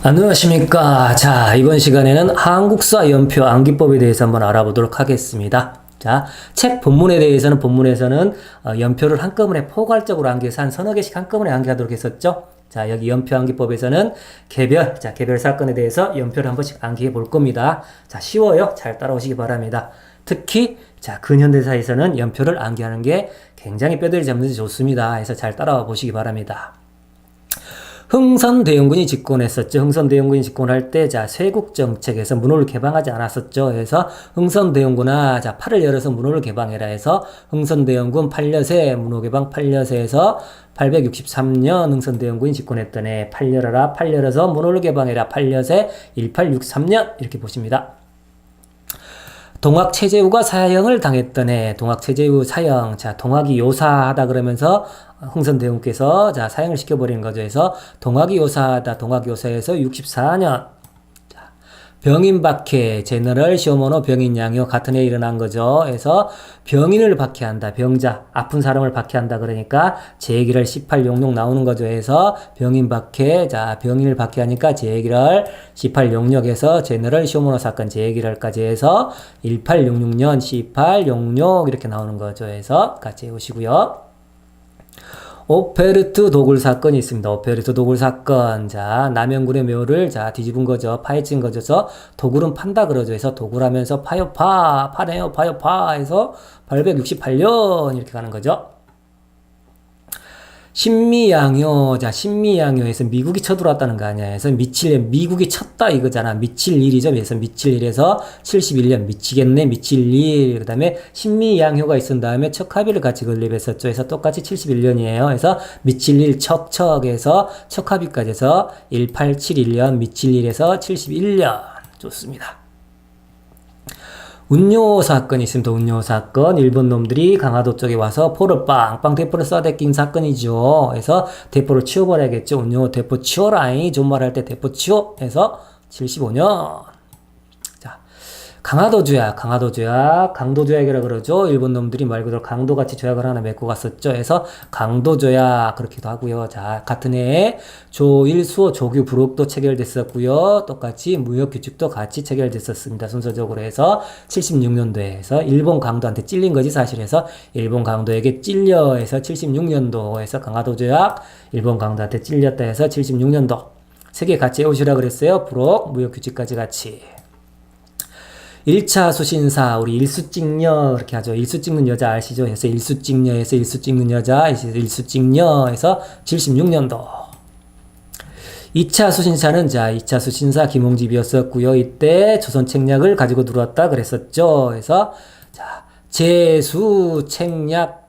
안녕하십니까. 자, 이번 시간에는 한국사 연표 암기법에 대해서 한번 알아보도록 하겠습니다. 자, 책 본문에 대해서는 본문에서는 어, 연표를 한꺼번에 포괄적으로 암기해서 한 서너 개씩 한꺼번에 암기하도록 했었죠. 자, 여기 연표 암기법에서는 개별, 자, 개별 사건에 대해서 연표를 한 번씩 암기해 볼 겁니다. 자, 쉬워요. 잘 따라오시기 바랍니다. 특히, 자, 근현대사에서는 연표를 암기하는 게 굉장히 뼈대를 잡는 데 좋습니다. 해서 잘 따라와 보시기 바랍니다. 흥선대원군이 집권했었죠. 흥선대원군이 집권할 때, 자, 쇄국 정책에서 문호를 개방하지 않았었죠. 그래서 흥선대원군아, 자, 팔을 열어서 문호를 개방해라 해서 흥선대원군 8려세, 문호 개방 8려세에서 863년 흥선대원군이 집권했던 해, 팔 열어라, 팔 열어서 문호를 개방해라, 8려세, 1863년, 이렇게 보십니다. 동학 체제우가 사형을 당했던 해, 동학 체제우 사형, 자, 동학이 요사하다 그러면서 흥선대원께서 자, 사형을 시켜버리는 거죠. 그래서 동학이 요사하다, 동학이 요사에서 64년, 자, 병인 박해, 제너럴 시오모노 병인 양요 같은 해에 일어난 거죠. 그래서 병인을 박해한다, 병자, 아픈 사람을 박해한다 그러니까 제기를 1866 나오는 거죠. 해서 병인 박해, 자, 병인을 박해하니까 제기를 1866에서 제너럴 시오모노 사건 제기를까지 해서 1866년 1866 이렇게 나오는 거죠. 해서 같이 해보시고요. 오페르트 도굴 사건이 있습니다. 오페르트 도굴 사건. 자, 남영군의 묘를 자, 뒤집은 거죠. 파헤친 거죠. 그래서 도굴은 판다 그러죠. 해서 도굴하면서 파요 파, 파네요, 파요 파 해서 868년 이렇게 가는 거죠. 신미양요. 자, 신미양요에서 미국이 쳐들어왔다는 거 아니야. 그래서 미칠, 미국이 쳤다 이거잖아. 미칠 일이죠. 그래서 미칠 일에서 71년 미치겠네. 미칠 일. 그 다음에 신미양효가 있은 다음에 척합의를 같이 건립했었죠. 그래서 똑같이 71년이에요. 그래서 미칠 일 척척에서 척합의까지 해서 1871년 미칠 일에서 71년. 좋습니다. 운요 사건이 있습니다. 운요 사건. 일본 놈들이 강화도 쪽에 와서 포를 빵빵 대포를 쏴대낀 사건이죠. 그래서 대포를 치워버려야겠죠. 운요 대포 치워라이. 존말할 때 대포 치워. 해서 75년. 자, 강화도 조약, 강화도 조약, 강도 조약이라 그러죠. 일본 놈들이 말 그대로 강도 같이 조약을 하나 맺고 갔었죠. 그래서 강도 조약 그렇기도 하고요. 자, 같은 해에 조일수호 조규 부록도 체결됐었고요. 똑같이 무역 규칙도 같이 체결됐었습니다. 순서적으로 해서 76년도에서 일본 강도한테 찔린 거지 사실에서 일본 강도에게 찔려 해서 76년도에서 강화도 조약 일본 강도한테 찔렸다 해서 76년도 세개 같이 해오시라 그랬어요. 부록 무역 규칙까지 같이. 1차 수신사 우리 일수 찍녀 이렇게 하죠. 일수 찍는 여자 아시죠? 해서 일수 찍녀에서 일수 찍는 여자 일수 찍녀에서 76년도 2차 수신사는 자 2차 수신사 김홍집이었었고요. 이때 조선 책략을 가지고 들어왔다 그랬었죠. 그래서 자 재수 책략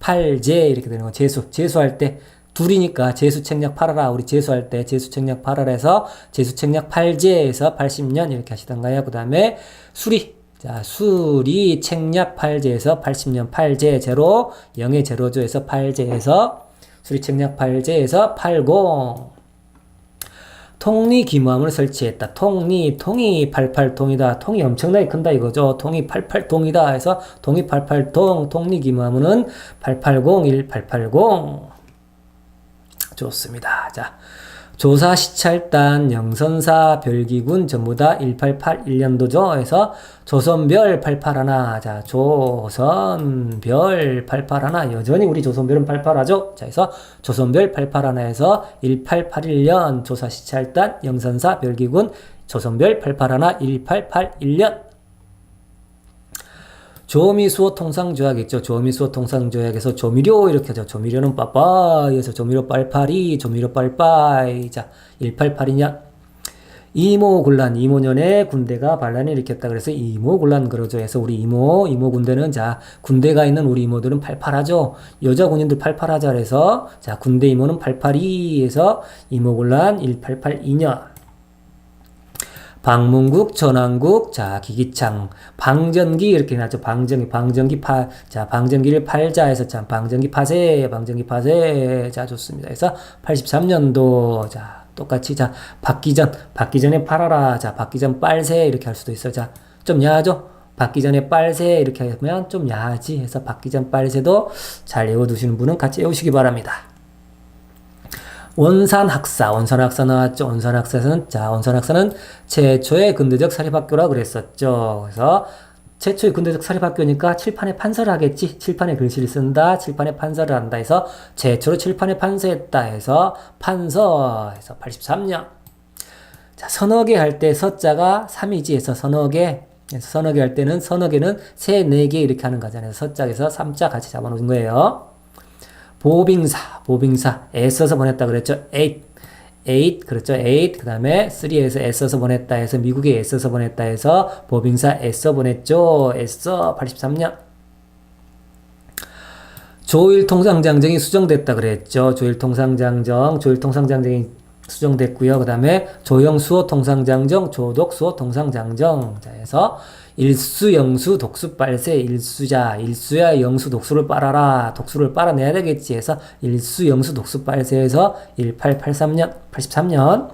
팔제 이렇게 되는 거 재수 재수할 때 둘이니까 재수 책략 팔아라. 우리 재수할 때 재수 책략 팔아라 해서 재수 책략 팔제에서 80년 이렇게 하시던가요. 그 다음에 수리. 자, 수리 책략 팔제에서 80년 팔제 제로, 0의 제로죠. 해서 팔제에서 수리 책략 팔제에서 80. 통리 기무함을 설치했다. 통리, 통이 88통이다. 통이 엄청나게 큰다 이거죠. 통이 88통이다 해서 통이 88통, 통리 기무함은 880, 1880. 좋습니다. 자, 조사 시찰단 영선사 별기군 전부 다 1881년도죠. 해서 조선별 881. 자, 조선별 881. 여전히 우리 조선별은 88하죠. 자, 해서 조선별 881에서 1881년 조사 시찰단 영선사 별기군 조선별 881 1881년 조미 수호 통상조약 있죠. 조미 수호 통상조약에서 조미료 이렇게 하죠. 조미료는 빠빠이에서 조미료 빨파리, 조미료 빨빠이. 자, 188이냐? 이모군란, 이모년에 군대가 반란을 일으켰다. 그래서 이모군란 그러죠. 해서 우리 이모, 이모 군대는 자, 군대가 있는 우리 이모들은 팔팔하죠. 여자 군인들 팔팔하자. 그래서 자, 군대 이모는 팔팔이에서 이모군란 1882년. 방문국, 전환국, 자, 기기창, 방전기, 이렇게 나죠. 방전기, 방전기 파, 자, 방전기를 팔자 해서 참, 방전기 파세, 방전기 파세. 자, 좋습니다. 그래서 83년도, 자, 똑같이, 자, 받기 전, 받기 전에 팔아라. 자, 받기 전 빨세, 이렇게 할 수도 있어. 자, 좀 야하죠? 받기 전에 빨세, 이렇게 하면 좀 야하지. 해서 받기 전 빨세도 잘 외워두시는 분은 같이 외우시기 바랍니다. 원산학사, 원산학사 나왔죠. 원산학사는, 자, 원산학사는 최초의 근대적 사립학교라 그랬었죠. 그래서 최초의 근대적 사립학교니까 칠판에 판서를 하겠지. 칠판에 글씨를 쓴다. 칠판에 판서를 한다 해서 최초로 칠판에 판서했다 해서 판서 해서 83년. 자, 서너 개 할 때 서자가 3이지 해서 서너 개. 서너 개 할 때는 서너 개는 세, 네 개 이렇게 하는 거잖아요. 서자에서 3자 같이 잡아놓은 거예요. 보빙사, 보빙사, 애써서 보냈다 그랬죠. 8, 8, 그렇죠. 8, 그 다음에 3에서 애써서 보냈다 해서 미국에 애써서 보냈다 해서 보빙사 애써 보냈죠. 애써 83년. 조일 통상장정이 수정됐다 그랬죠. 조일 통상장정, 조일 통상장정이 수정됐고요. 그 다음에 조영 수호 통상장정, 조독 수호 통상장정. 자, 해서 일수, 영수, 독수, 빨세, 일수자, 일수야, 영수, 독수를 빨아라. 독수를 빨아내야 되겠지 해서 일수, 영수, 독수, 빨세에서 1883년, 83년.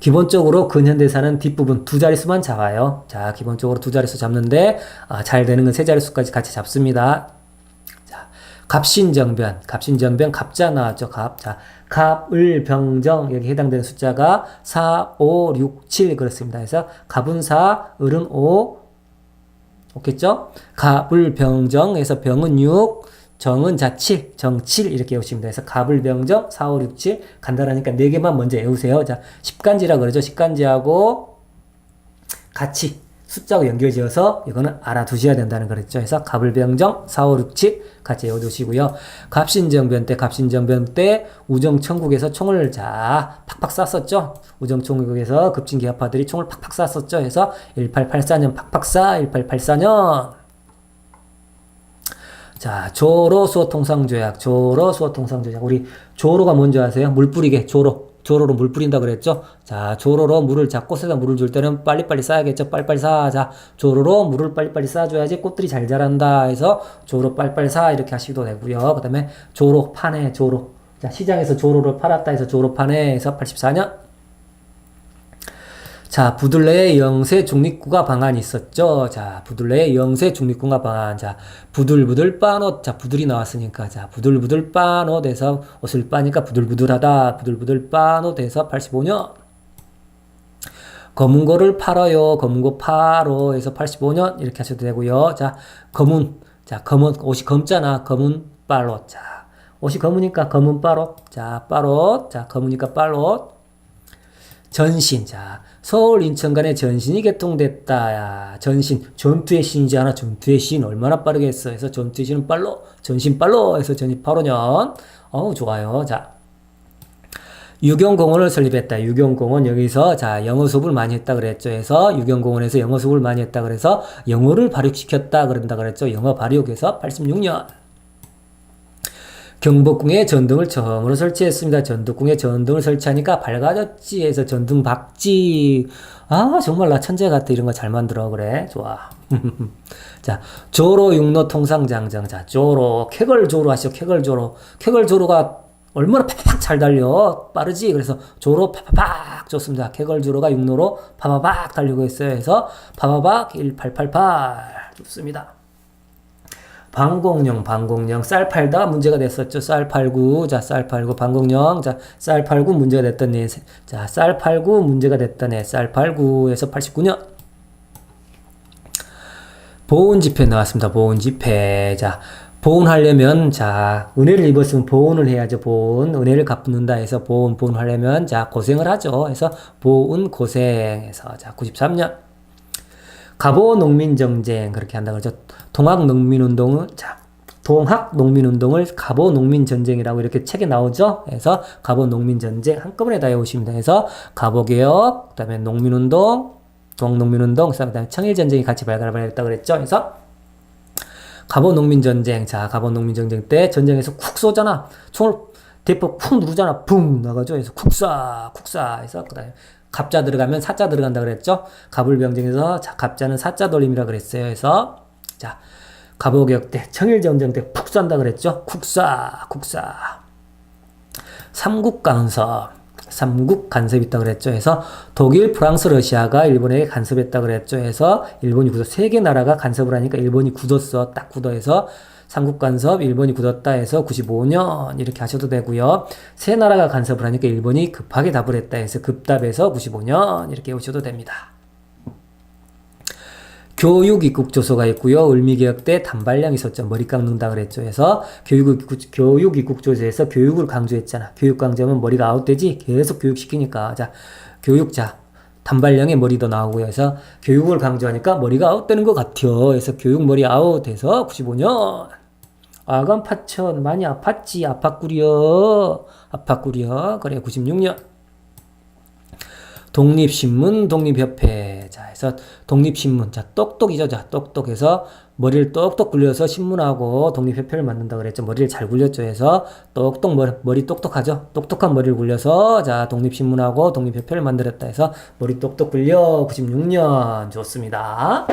기본적으로 근현대사는 뒷부분 두 자릿수만 잡아요. 자, 기본적으로 두 자릿수 잡는데, 아, 잘 되는 건 세 자릿수까지 같이 잡습니다. 자, 갑신정변, 갑신정변, 갑자 나왔죠, 갑. 자, 갑을 병정, 여기 해당되는 숫자가 4, 5, 6, 7 그렇습니다. 그래서 갑은 4, 을은 5, 오겠죠? 갑을 병정에서 병은 6, 정은 자 7, 정 7 이렇게 외우시면. 그래서 갑을 병정 4, 5, 6, 7 간단하니까 네 개만 먼저 외우세요. 자, 10간지라 그러죠. 10간지하고 같이 숫자하고 연결지어서 이거는 알아두셔야 된다는 거랬죠. 그래서 갑을병정 4, 5, 6, 7 같이 외워두시고요. 갑신정변 때 갑신정변 때 우정천국에서 총을 자 팍팍 쐈었죠. 우정천국에서 급진기합파들이 총을 팍팍 쐈었죠. 그래서 1884년 팍팍 쏴 1884년 자, 조로 수어통상 조약, 조로 수어통상 조약. 우리 조로가 뭔지 아세요? 물 뿌리게, 조로. 조로로 물 뿌린다 그랬죠? 자, 조로로 물을, 자, 꽃에다 물을 줄 때는 빨리빨리 쌓아야겠죠? 빨리빨리 쌓아. 자, 조로로 물을 빨리빨리 쌓아줘야지 꽃들이 잘 자란다 해서 조로 빨리빨리 쌓아. 이렇게 하시도 되고요. 그 다음에 조로, 파네, 조로. 자, 시장에서 조로를 팔았다 해서 조로 파네 해서 84년. 자, 부들레의 영세 중립국가 방안이 있었죠. 자, 부들레의 영세 중립국가 방안. 자, 부들부들 빠옷. 자, 부들이 나왔으니까. 자, 부들부들 빠옷에서 옷을 빠니까 부들부들하다. 부들부들 빠옷에서 85년. 검은 거를 팔아요. 검은 거 팔어. 해서 85년. 이렇게 하셔도 되고요. 자, 검은. 자, 검은, 옷이 검잖아. 검은 빨옷. 자, 옷이 검으니까 검은 빨옷. 자, 빨옷. 자, 검으니까 빨옷. 전신. 자, 서울 인천 간의 전신이 개통됐다. 야, 전신. 전투의 신이지 않아. 전투의 신. 얼마나 빠르겠어. 해서 전투의 신은 빨로. 전신 빨로. 해서 전이 8호년. 어우, 좋아요. 자. 유경공원을 설립했다. 유경공원 여기서 자 영어 수업을 많이 했다 그랬죠. 해서 유경공원에서 영어 수업을 많이 했다 그래서 영어를 발육시켰다 그런다 그랬죠. 영어 발육에서 86년. 경복궁에 전등을 처음으로 설치했습니다. 전등궁에 전등을 설치하니까 밝아졌지 해서 전등 박지. 아, 정말 나 천재 같아. 이런 거 잘 만들어. 그래. 좋아. 자, 조로 육로 통상장정. 자, 조로. 쾌걸 조로 하시죠. 쾌걸 조로. 쾌걸 조로가 얼마나 팍팍 잘 달려. 빠르지? 그래서 조로 파파팍 좋습니다. 쾌걸 조로가 육로로 파파팍 달리고 있어요. 해서 파파팍 1888. 좋습니다. 방공령, 방공령, 쌀 팔다 문제가 됐었죠. 쌀 팔구, 자, 쌀 팔구, 방공령, 자, 쌀 팔구 문제가 됐던 애, 자, 쌀 팔구 문제가 됐던 애, 쌀 팔구에서 89년. 보온 집회 나왔습니다. 보온 집회. 자, 보온하려면, 자, 은혜를 입었으면 보온을 해야죠. 보온. 은혜를 갚는다 해서 보온, 보온하려면, 자, 고생을 하죠. 해서 보온 고생해서, 자, 93년. 가보 농민 정쟁 그렇게 한다 그러죠. 동학 농민 운동은 자 동학 농민 운동을 가보 농민 전쟁이라고 이렇게 책에 나오죠. 그래서 가보 농민 전쟁 한꺼번에 다 외우시면 돼서 가보 개혁, 그다음에 농민 운동, 동농민 운동, 그다음에 청일 전쟁이 같이 발발했다 그랬죠. 그래서 가보 농민 전쟁, 자 가보 농민 전쟁 때 전쟁에서 쿡 쏘잖아. 총을 대포 쿵 누르잖아. 붕 나가죠. 그래서 쿡쏴, 쿡쏴 해서 그다음에 갑자 들어가면 사자 들어간다 그랬죠? 갑을병정에서 갑자는 사자 돌림이라 그랬어요. 그래서 자 갑오개혁 때 청일전쟁 때 푹 쏜다 그랬죠? 국사 국사 삼국강서 삼국 간섭이 있다 그랬죠. 해서 독일, 프랑스, 러시아가 일본에 간섭했다 그랬죠. 해서 일본이 굳어 세 개 나라가 간섭을 하니까 일본이 굳었어. 딱 굳어해서 삼국 간섭, 일본이 굳었다 해서 95년 이렇게 하셔도 되고요. 세 나라가 간섭을 하니까 일본이 급하게 답을 했다 해서 급답해서 95년 이렇게 오셔도 됩니다. 교육 입국 조서가 있고요. 을미 개혁 때 단발령 있었죠. 머리 깎는다 그랬죠. 해서 교육 입국, 교육 입국 조서에서 교육을 강조했잖아. 교육 강조하면 머리가 아웃되지. 계속 교육 시키니까 자 교육자 단발령에 머리도 나오고요. 해서 교육을 강조하니까 머리가 아웃되는 것 같아요. 그래서 교육 머리 아웃해서 95년 아간 파천 많이 아팠지 아팠구려 아팠구려 그래 96년 독립신문, 독립협회. 자, 해서 독립신문. 자, 똑똑이죠. 자, 똑똑해서 머리를 똑똑 굴려서 신문하고 독립협회를 만든다 그랬죠. 머리를 잘 굴렸죠. 해서 똑똑 머리, 머리 똑똑하죠. 똑똑한 머리를 굴려서 자, 독립신문하고 독립협회를 만들었다 해서 머리 똑똑 굴려 96년 좋습니다.